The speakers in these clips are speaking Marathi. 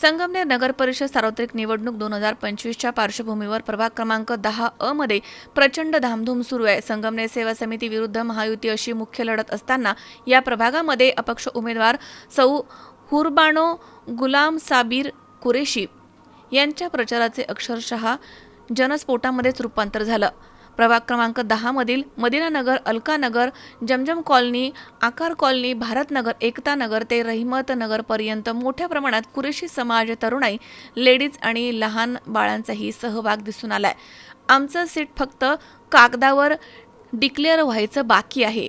संगमनेर नगर परिषद सार्वत्रिक निवडणूक दोन हजार पंचवीसच्या पार्श्वभूमीवर प्रभाग क्रमांक दहा अ मध्ये प्रचंड धामधूम सुरू आहे. संगमनेर सेवा समिती विरुद्ध महायुती अशी मुख्य लढत असताना या प्रभागामध्ये अपक्ष उमेदवार सौ हुरबानो गुलाम साबीर कुरेशी यांच्या प्रचाराचे अक्षरशः जनस्फोटामध्येच रूपांतर झालं. प्रभाग क्रमांक दहामधील मदिनानगर अलकानगर जमजम कॉलनी आकार कॉलनी भारतनगर एकतानगर ते रहिमत नगरपर्यंत मोठ्या प्रमाणात कुरेशी समाज तरुणाई लेडीज आणि लहान बाळांचाही सहभाग दिसून आलाय. आमचं सीट फक्त कागदावर डिक्लेअर व्हायचं बाकी आहे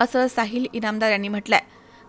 असं साहिल इनामदार यांनी म्हटलंय.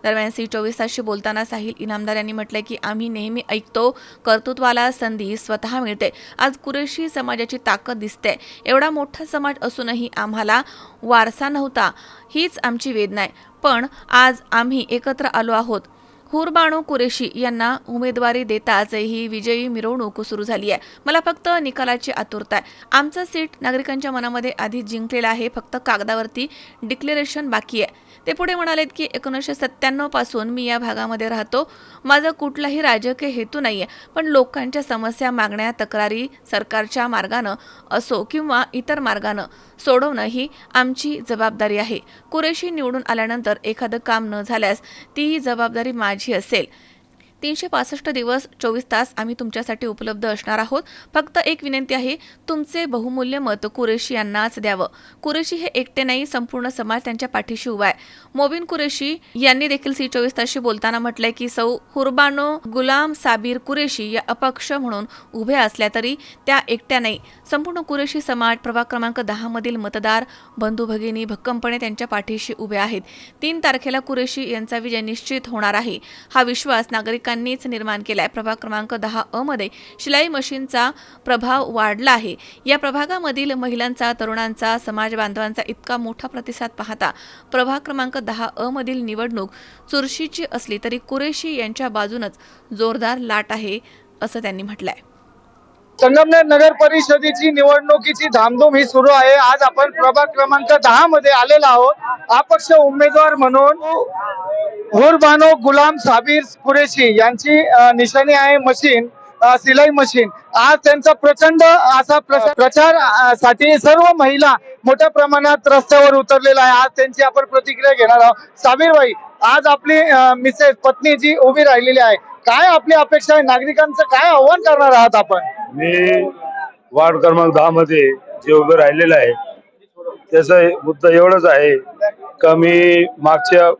दरम्यान सी चोवीस तासशी बोलताना साहिल इनामदार यांनी म्हटलं की आम्ही नेहमी ऐकतो कर्तृत्वाला संधी स्वतः मिळते. आज कुरेशी समाजाची ताकद दिसते. एवढा मोठा समाज असूनही आम्हाला वारसा नव्हता हीच आमची वेदना आहे. पण आज आम्ही एकत्र आलो आहोत. हुरबाणू कुरेशी यांना उमेदवारी देताच ही विजयी मिरवणूक सुरू झाली आहे. मला फक्त निकालाची आतुरता आहे. आमचं सीट नागरिकांच्या मनामध्ये आधी जिंकलेलं आहे फक्त कागदावरती डिक्लेरेशन बाकी आहे. ते पुढे म्हणालेत की एकोणीसशे सत्त्याण्णवपासून मी या भागामध्ये राहतो. माझा कुठलाही राजकीय हेतू नाही आहे पण लोकांच्या समस्या मागण्या तक्रारी सरकारच्या मार्गानं असो किंवा इतर मार्गानं सोडवणं ही आमची जबाबदारी आहे. कुरेशी निवडून आल्यानंतर एखादं काम न झाल्यास ती जबाबदारी माझी असेल. तीनशे पासष्ट दिवस चोवीस तास आम्ही तुमच्यासाठी उपलब्ध असणार आहोत. फक्त एक विनंती आहे तुमचे बहुमूल्य मत कुरेशी यांनाच द्यावं. कुरेशी हे एकटे नाही संपूर्ण समाज त्यांच्या पाठीशी उभा आहे. मोबिन कुरेशी यांनी देखील सी चोवीस तासशी बोलताना म्हटलंय की सौ हुरबानो गुलाम साबीर कुरेशी या अपक्ष म्हणून उभ्या असल्या तरी त्या एकट्या नाही. संपूर्ण कुरेशी समाज प्रभाग क्रमांक दहा मधील मतदार बंधू भगिनी भक्कमपणे त्यांच्या पाठीशी उभे आहेत. तीन तारखेला कुरेशी यांचा विजय निश्चित होणार आहे. हा विश्वास नागरिकांनीच निर्माण केलाय. प्रभाग क्रमांक दहा अ मध्ये शिलाई मशीनचा प्रभाव वाढला आहे. या प्रभागामधील महिलांचा तरुणांचा समाज बांधवांचा इतका मोठा प्रतिसाद पाहता प्रभाग क्रमांक दहा अ मधील निवडणूक चुरशीची असली तरी कुरेशी यांच्या बाजूनच जोरदार लाट आहे असं त्यांनी म्हटलंय. संगमनेर नगर परिषदेची निवडणुकीची धामधूम ही सुरू आहे. आज आपण प्रभाग क्रमांक दहा मध्ये आलेलो आहोत. अपक्ष उमेदवार म्हणून हुरबानो गुलाम साबीर कुरेशी यांची निशाणी आहे मशीन सिलाई मशीन. आज त्यांचा प्रचंड असा प्रचारसाठी सर्व महिला मोठ्या प्रमाणात रस्त्यावर उतरलेला आहे आज त्यांची आपण प्रतिक्रिया घेणार आहोत. साबीर भाई आज आपली मिसेस पत्नी जी उभी राहिलेली आहे. काय आपली अपेक्षा आहे? नागरिकांचं काय आव्हान करणार आहात आपण? मी वार्ड क्रमांक दहा मध्ये जे उभं राहिलेलं आहे त्याचा मुद्दा एवढाच आहे का मी मागच्या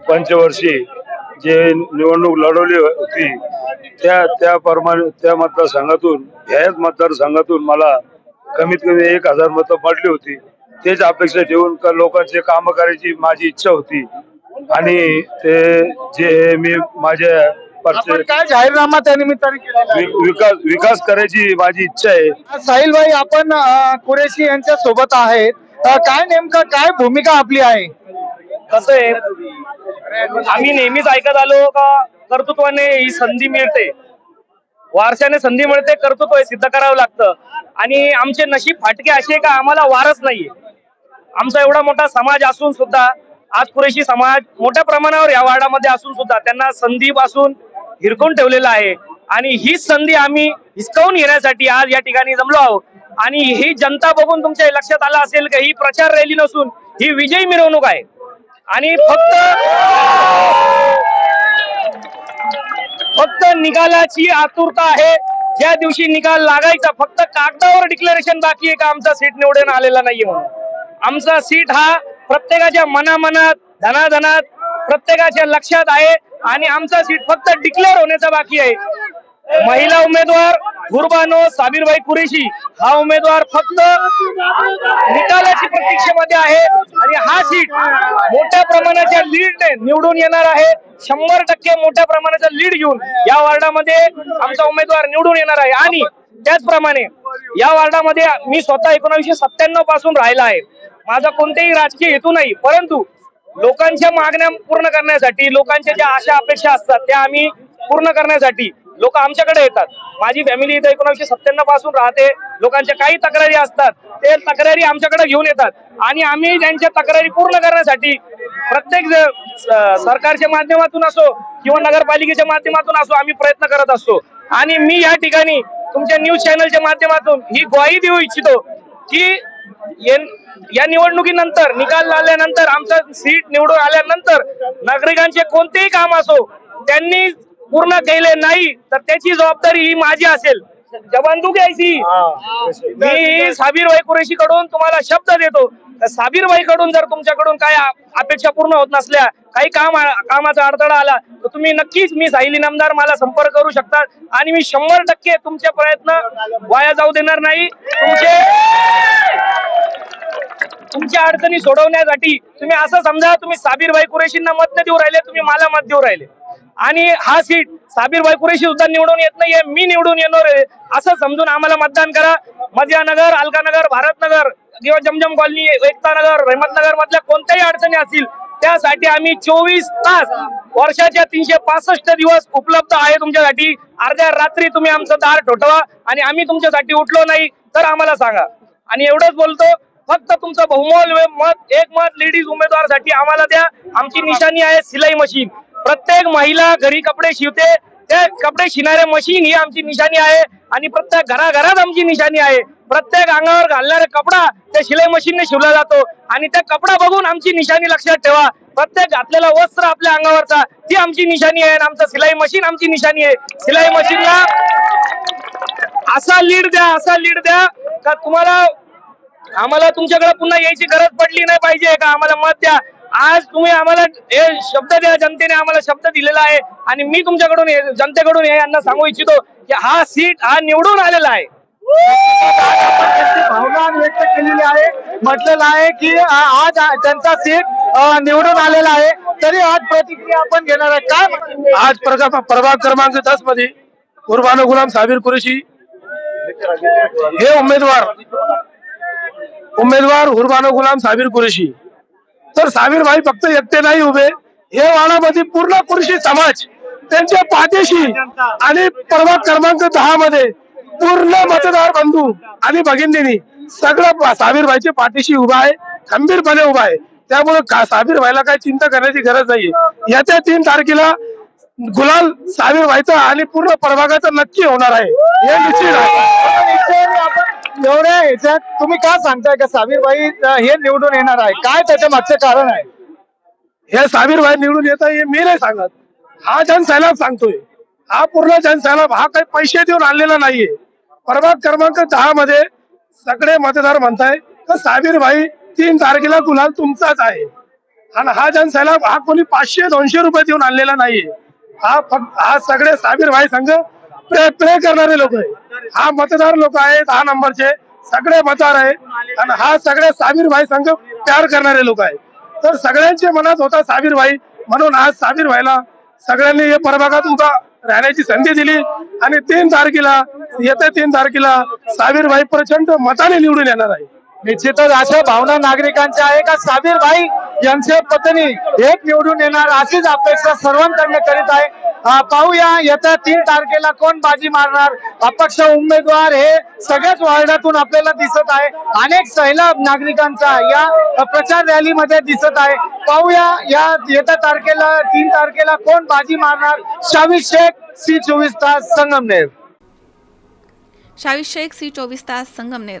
पंचवर्षी जे निवडणूक लढवली होती त्या त्याप्रमाणे त्या मतदारसंघातून ह्याच मतदारसंघातून मला कमीत कमी एक हजार मतं पडली होती. तेच अपेक्षा ठेवून का लोकांचे काम करायची माझी इच्छा होती. आणि ते जे मी माझ्या आपण काय जाहीरनामा त्या निमित्ताने केलेला आहे? वि- विकास विकास करायची माझी इच्छा आहे. साहिल भाई आपण अ, कुरेशी यांच्या सोबत आहेत. अ, काय नेमकं काय भूमिका आपली आहे? कसं आहे आम्ही नेहमीच ऐकत आलो का कर्तृत्वाने ही संधी मिळते. वारशाने संधी मिळते कर्तृत्व हे सिद्ध करावं लागतं. आणि आमचे नशीब फाटके असे का आम्हाला वारच नाहीये. आमचा एवढा मोठा समाज असून सुद्धा आज पुरेशी समाज मोठ्या प्रमाणावर या वार्डामध्ये असून सुद्धा त्यांना संधी पासून हिरकून ठेवलेला आहे. आणि हीच संधी आम्ही हिसकावून घेण्यासाठी आज या ठिकाणी जमलो आहोत. आणि ही जनता बघून तुमच्या लक्षात आलं असेल की ही प्रचार रॅली नसून ही विजयी मिरवणूक आहे. आणि फक्त फक्त निकालाची आतुरता आहे. ज्या दिवशी निकाल लागायचा फक्त कागदावर डिक्लेरेशन बाकी आहे का आमचा सीट निवडून आलेला नाहीये म्हणून. आमचा सीट हा प्रत्येकाच्या मनामनात धनाधनात प्रत्येकाच्या लक्षात आहे आणि आमचा सीट फक्त डिक्लेअर होण्याचा बाकी आहे. महिला उमेदवार गुरबानो साबीरबाई कुरेशी हा उमेदवार फक्त निकालाची प्रतीक्षेमध्ये आहे आणि हा सीट मोठ्या प्रमाणाच्या लीडने निवडून येणार आहे. शंभर टक्के मोठ्या प्रमाणाचा लीड घेऊन या वार्डामध्ये आमचा उमेदवार निवडून येणार आहे. आणि त्याचप्रमाणे या वार्डामध्ये मी स्वतः एकोणीसशे सत्त्याण्णवपासून राहिला आहे. माझा कोणतेही राजकीय हेतू नाही परंतु लोकांच्या मागण्या पूर्ण करण्यासाठी लोकांच्या ज्या आशा अपेक्षा असतात त्या आम्ही पूर्ण करण्यासाठी लोक आमच्याकडे येतात. माझी फॅमिली इथं एकोणीसशे सत्त्याण्णवपासून राहते. लोकांच्या काही तक्रारी असतात ते तक्रारी आमच्याकडे घेऊन येतात. आणि आम्ही त्यांच्या तक्रारी पूर्ण करण्यासाठी प्रत्येक सरकारच्या माध्यमातून असो किंवा नगरपालिकेच्या माध्यमातून असो आम्ही प्रयत्न करत असतो. आणि मी या ठिकाणी तुमच्या न्यूज चॅनलच्या माध्यमातून ही ग्वाही देऊ इच्छितो की या निवडणुकीनंतर निकाल लागल्यानंतर आमचं सीट निवडून आल्यानंतर नागरिकांचे कोणतेही काम असो त्यांनी पूर्ण केले नाही तर त्याची जबाबदारी ही माझी असेल. जबान तू घ्यायची. मी साबीर भाई कुरेशी कडून तुम्हाला शब्द देतो. साबीर भाई कडून जर तुमच्याकडून काय अपेक्षा पूर्ण होत नसल्या काही काम कामाचा अडथळा आला तर तुम्ही नक्कीच मी साहिल इनामदार मला संपर्क करू शकतात. आणि मी शंभर टक्के तुमचे प्रयत्न वाया जाऊ देणार नाही. तुमचे तुमच्या अडचणी सोडवण्यासाठी तुम्ही असं समजा तुम्ही साबीरभाई कुरेशींना मत देऊ राहिले तुम्ही मला मत देऊ राहिले. आणि हा सीट साबीरभाई कुरेशी सुद्धा निवडून येत नाहीये मी निवडून येणार आहे. असं समजून आम्हाला मतदान करा. मध्यानगर अलकानगर भारतनगर किंवा जमजम कॉलनी एकतानगर रहमतनगर मधल्या कोणत्याही अडचणी असतील त्यासाठी आम्ही चोवीस तास वर्षाच्या तीनशे पासष्ट दिवस उपलब्ध आहे तुमच्यासाठी. अर्ध्या रात्री तुम्ही आमचं दार ठोठवा आणि आम्ही तुमच्यासाठी उठलो नाही तर आम्हाला सांगा. आणि एवढंच बोलतो फक्त तुमचं बहुमोल मत एक मत लेडीज उमेदवारासाठी आम्हाला द्या. आमची निशाणी आहे सिलाई मशीन प्रत्येक महिला घरी कपडे शिवते. त्या कपडे शिणारे मशीन ही आमची निशाणी आहे. आणि प्रत्येक घराघरात आमची निशाणी आहे. प्रत्येक अंगावर घालणारा कपडा त्या शिलाई मशीनने शिवला जातो. आणि त्या कपडा बघून आमची निशाणी लक्षात ठेवा. प्रत्येक घातलेला वस्त्र आपल्या अंगावरचा ती आमची निशाणी आहे. आणि आमचं सिलाई मशीन आमची निशाणी आहे. सिलाई मशीनला असा लीड द्या असा लीड द्या का तुम्हाला आम्हाला तुमच्याकडे पुन्हा यायची गरज पडली नाही पाहिजे का? आम्हाला मत द्या. आज तुम्ही आम्हाला हे शब्द द्या जनतेने आम्हाला शब्द दिलेला आहे आणि मी तुमच्याकडून जनतेकडून हे यांना सांगू इच्छितो की हा सीट हा निवडून आलेला आहे. भावना व्यक्त केलेली आहे. म्हटलेलं आहे की आज त्यांचा सीट निवडून आलेला आहे. तरी आज प्रतिक्रिया आपण घेणार आहे. काय? आज प्रभाग क्रमांक दसमध्ये कुर्बानो गुलाम साबीर कुरेशी हे उमेदवार उमेदवार हुरबानो गुलाम साबीर कुरेशी. तर साबीर भाई फक्त एकटे नाही उभे. हे वाडामध्ये पूर्ण कुरेशी समाज त्यांच्या पाठीशी आणि परवा क्रमांक दहा मध्ये पूर्ण मतदार बंधू आणि भगिनींनी सगळं साबीर भाईच्या पाठीशी उभा आहे खंबीरपणे उभा आहे. त्यामुळे साबीर भाईला काही चिंता करण्याची गरज नाही येत्या तीन तारखेला गुलाल साबीर व्हायचा आणि पूर्ण प्रभागाचा नक्की होणार आहे. हे निश्चित आहे. एवढ्या ह्याच्यात तुम्ही काय सांगताय का साबीरबाई हे निवडून येणार आहे? काय त्याच्या मागचं कारण आहे? हे साबीर निवडून येत हे मी नाही सांगत. हा जनसैलाब सांगतोय. हा पूर्ण जनसैलाब हा काही पैसे देऊन आणलेला नाहीये. प्रभाग क्रमांक दहा मध्ये सगळे मतदार म्हणताय तर साबीरभाई तीन तारखेला गुलाल तुमचाच आहे. आणि हा जनसैलाब हा कोणी पाचशे दोनशे रुपये देऊन आणलेला नाहीये. हा फक्त हा सगळे साबीर भाई संघ प्रे करणारे लोक आहे हा मतदार लोक आहे दहा नंबरचे सगळे मतदार आहे आणि हा सगळे साबीर भाई संघ प्यार करणारे लोक आहे तर सगळ्यांच्या मनात होता साबीर भाई म्हणून आज साबीर भाईला सगळ्यांनी या प्रभागात उभा राहण्याची संधी दिली. आणि तीन तारखेला येत्या तीन तारखेला साबीर भाई प्रचंड मताने निवडून येणार आहे. निश्चितच अशा भावना नागरिकांच्या आहे का? साबीर भाई यांच्या पत्नी एक निवडून येणार अशीच अपेक्षा सर्वांकडनं करीत आहे. पाहूया येत्या तीन तारखेला कोण बाजी मारणार? अपक्ष उमेदवार हे सगळ्याच वार्डातून आपल्याला दिसत आहे. अनेक सैलाब नागरिकांचा या प्रचार रॅलीमध्ये दिसत आहे. पाहूया या येत्या तारखेला तीन तारखेला कोण बाजी मारणार? शावीस शेख सी चोवीस तास संगमनेर. शावीस शेख सी चोवीस तास संगमनेर.